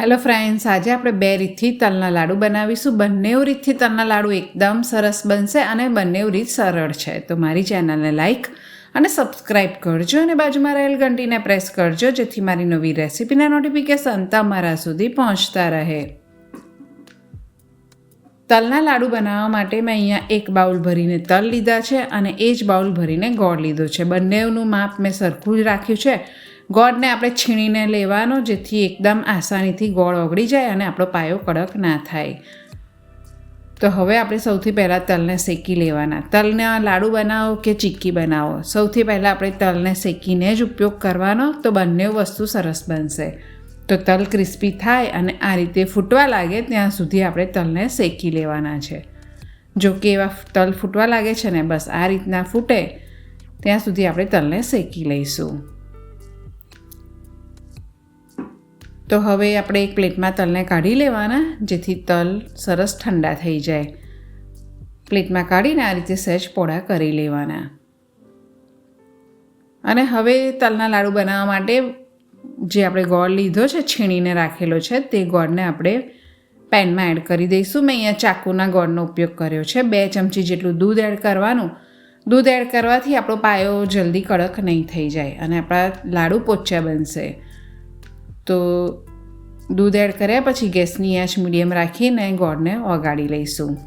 Hello friends આજે આપણે બે રીતથી તલના લાડુ બનાવીશું. બંને રીતથી તલના લાડુ એકદમ સરસ બનશે અને બંને રીત સરળ છે. તો મારી ચેનલને લાઇક અને સબસ્ક્રાઇબ કરજો અને બાજુમાં રહેલ ઘંટીને પ્રેસ કરજો, જેથી મારી નવી રેસિપીના નોટિફિકેશન તમારા સુધી પહોંચતા રહે. તલના લાડુ બનાવવા માટે મેં અહીંયા એક બાઉલ ભરીને તલ લીધા છે અને એ જ બાઉલ ભરીને ગોળ લીધો છે. બંનેનું માપ મેં સરખું જ રાખ્યું છે. ગોળને આપણે છીણીને લેવાનો, જેથી એકદમ આસાનીથી ગોળ ઓગળી જાય અને આપણો પાયો કડક ના થાય. તો હવે આપણે સૌથી પહેલાં તલને શેકી લેવાના. તલના લાડુ બનાવો કે ચીક્કી બનાવો? સૌથી પહેલાં આપણે તલને શેકીને જ ઉપયોગ કરવાનો, તો બંને વસ્તુ સરસ બનશે. તો તલ ક્રિસ્પી થાય અને આ રીતે ફૂટવા લાગે ત્યાં સુધી આપણે તલને શેકી લેવાના છે. જો કે એવા તલ ફૂટવા લાગે છે ને, બસ આ રીતના ફૂટે, ત્યાં સુધી આપણે તલને શેકી લઈશું. તો હવે આપણે એક પ્લેટમાં તલને કાઢી લેવાના, જેથી તલ સરસ ઠંડા થઈ જાય. પ્લેટમાં કાઢીને આ રીતે સહેજ પોળા કરી લેવાના. અને હવે તલના લાડુ બનાવવા માટે જે આપણે ગોળ લીધો છે, છીણીને રાખેલો છે, તે ગોળને આપણે પેનમાં એડ કરી દઈશું. મેં અહીંયા ચાકુના ગોળનો ઉપયોગ કર્યો છે. બે ચમચી જેટલું દૂધ એડ કરવાનું. દૂધ એડ કરવાથી આપણો પાયો જલ્દી કડક નહીં થઈ જાય અને આપણા લાડુ પોચા બનશે. તો દૂધ એડ કર્યા પછી ગેસની આંચ મીડિયમ રાખીને ગોળને ઓગાળી લઈશું.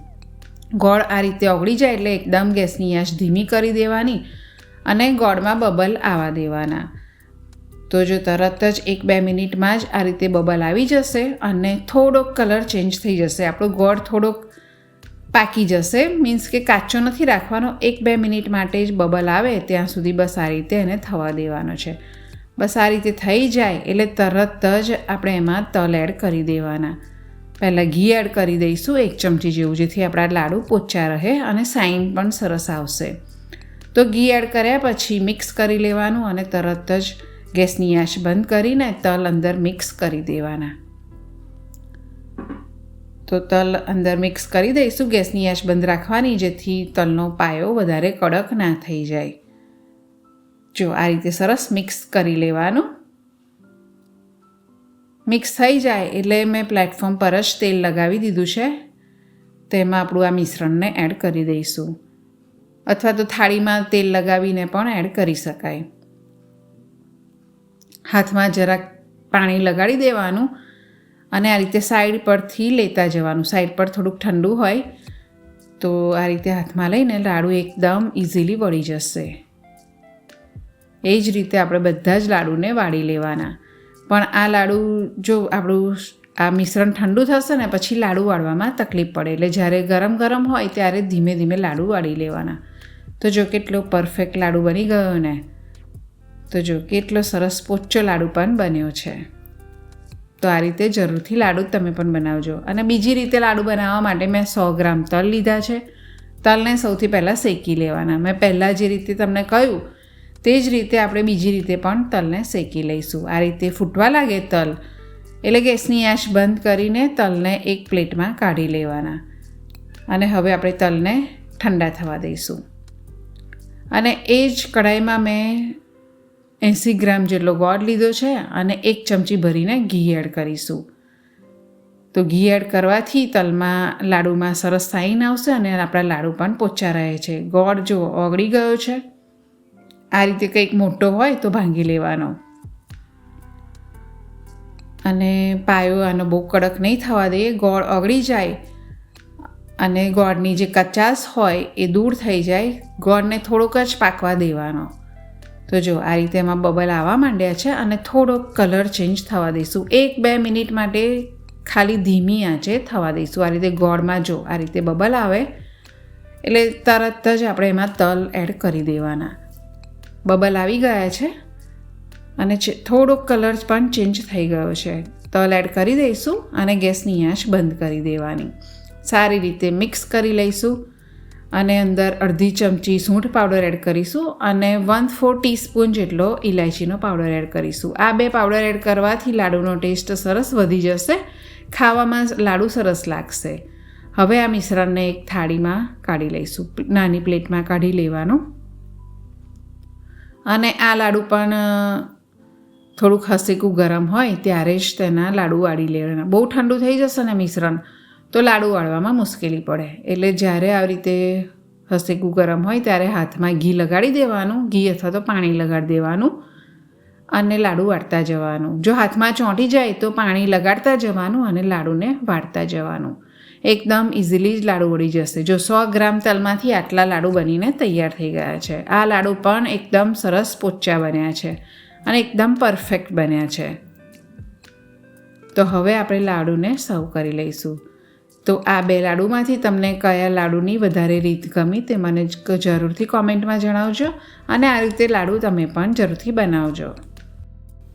ગોળ આ રીતે ઓગળી જાય એટલે એકદમ ગેસની આંચ ધીમી કરી દેવાની અને ગોળમાં બબલ આવવા દેવાના. તો જો તરત જ એક બે મિનિટમાં જ આ રીતે બબલ આવી જશે અને થોડોક કલર ચેન્જ થઈ જશે. આપણો ગોળ થોડોક પાકી જશે, મીન્સ કે કાચો નથી રાખવાનો. એક બે મિનિટ માટે જ બબલ આવે, ત્યાં સુધી બસ આ રીતે એને થવા દેવાનો છે. બસ આ રીતે થઈ જાય એટલે તરત જ આપણે એમાં તલ એડ કરી દેવાના. પહેલાં ઘી એડ કરી દઈશું એક ચમચી જેવું, જેથી આપણા લાડુ પોચા રહે અને સાઈન પણ સરસ આવશે. તો ઘી એડ કર્યા પછી મિક્સ કરી લેવાનું અને તરત જ ગેસની આંચ બંધ કરીને તલ અંદર મિક્સ કરી દેવાના. તો તલ અંદર મિક્સ કરી દઈશું, ગેસની આંચ બંધ રાખવાની, જેથી તલનો પાયો વધારે કડક ના થઈ જાય. જો આ રીતે સરસ મિક્સ કરી લેવાનું. મિક્સ થઈ જાય એટલે મેં પ્લેટફોર્મ પર જ તેલ લગાવી દીધું છે. તેમાં આપણું આ મિશ્રણને એડ કરી દઈશું. અથવા તો થાળીમાં તેલ લગાવીને પણ એડ કરી શકાય. હાથમાં જરાક પાણી લગાડી દેવાનું અને આ રીતે સાઈડ પરથી લેતા જવાનું. સાઈડ પર થોડુંક ઠંડુ હોય તો આ રીતે હાથમાં લઈને લાડુ એકદમ ઇઝીલી વળી જશે. એ જ રીતે આપણે બધા જ લાડુને વાળી લેવાના. પણ આ લાડુ જો આપણું આ મિશ્રણ ઠંડુ થશે ને પછી લાડુ વાળવામાં તકલીફ પડે. એટલે જ્યારે ગરમ ગરમ હોય ત્યારે ધીમે ધીમે લાડુ વાળી લેવાના. તો જો કેટલો પરફેક્ટ લાડુ બની ગયો ને, તો જો કેટલો સરસ પોચો લાડુ પણ બન્યો છે. તો આ રીતે જરૂરથી લાડુ તમે પણ બનાવજો. અને બીજી રીતે લાડુ બનાવવા માટે મેં સો ગ્રામ તલ લીધા છે. તલને સૌથી પહેલાં શેકી લેવાના. મેં પહેલાં જે રીતે તમને કહ્યું તે જ રીતે આપણે બીજી રીતે પણ તલને શેકી લઈશું. આ રીતે ફૂટવા લાગે તલ, એટલે ગેસની આંચ બંધ કરીને તલને એક પ્લેટમાં કાઢી લેવાના. અને હવે આપણે તલને ઠંડા થવા દઈશું. અને એ જ કઢાઈમાં મેં એંસી ગ્રામ જેટલો ગોળ લીધો છે અને એક ચમચી ભરીને ઘી એડ કરીશું. તો ઘી એડ કરવાથી તલમાં લાડુમાં સરસ સાઈન આવશે અને આપણા લાડુ પણ પોચા રહે છે. ગોળ જો ઓગળી ગયો છે આ રીતે કંઈક મોટો હોય તો ભાંગી લેવાનો. અને પાયો આનો બહુ કડક નહીં થવા દે, ગોળ ઓગળી જાય અને ગોળની જે કચાશ હોય એ દૂર થઈ જાય, ગોળને થોડોક જ પાકવા દેવાનો. તો જો, આ રીતે એમાં બબલ આવવા માંડ્યા છે અને થોડોક કલર ચેન્જ થવા દઈશું. એક બે મિનિટ માટે ખાલી ધીમી આંચે થવા દઈશું. આ રીતે ગોળમાં જો આ રીતે બબલ આવે, એટલે તરત જ આપણે એમાં તલ એડ કરી દેવાના. બબલ આવી ગયા છે અને થોડોક કલર પણ ચેન્જ થઈ ગયો છે. તલ એડ કરી દઈશું અને ગેસની આંચ બંધ કરી દેવાની. સારી રીતે મિક્સ કરી લઈશું અને અંદર અડધી ચમચી સૂંઠ પાવડર એડ કરીશું અને વન ફોર ટીસ્પૂન જેટલો ઇલાયચીનો પાવડર એડ કરીશું. આ બે પાવડર એડ કરવાથી લાડુનો ટેસ્ટ સરસ વધી જશે, ખાવામાં લાડુ સરસ લાગશે. હવે આ મિશ્રણને એક થાળીમાં કાઢી લઈશું. નાની પ્લેટમાં કાઢી લેવાનું. અને આ લાડુ પણ થોડુંક હસીકું ગરમ હોય ત્યારે જ તેના લાડુ વાળી લેવાના. બહુ ઠંડુ થઈ જશે ને મિશ્રણ, તો લાડુ વાળવામાં મુશ્કેલી પડે. એટલે જ્યારે આવી રીતે હસીકું ગરમ હોય ત્યારે હાથમાં ઘી લગાડી દેવાનું, ઘી અથવા તો પાણી લગાડી દેવાનું અને લાડુ વાળતા જવાનું. જો હાથમાં ચોંટી જાય તો પાણી લગાડતા જવાનું અને લાડુને વાળતા જવાનું. એકદમ ઇઝીલી જ લાડુ વળી જશે. જો સો ગ્રામ તલમાંથી આટલા લાડુ બનીને તૈયાર થઈ ગયા છે. આ લાડુ પણ એકદમ સરસ પોચા બન્યા છે અને એકદમ પરફેક્ટ બન્યા છે. તો હવે આપણે લાડુને સર્વ કરી લઈશું. તો આ બે લાડુમાંથી તમને કયા લાડુની વધારે રીત ગમી તે મને જરૂરથી કોમેન્ટમાં જણાવજો અને આ રીતે લાડુ તમે પણ જરૂરથી બનાવજો.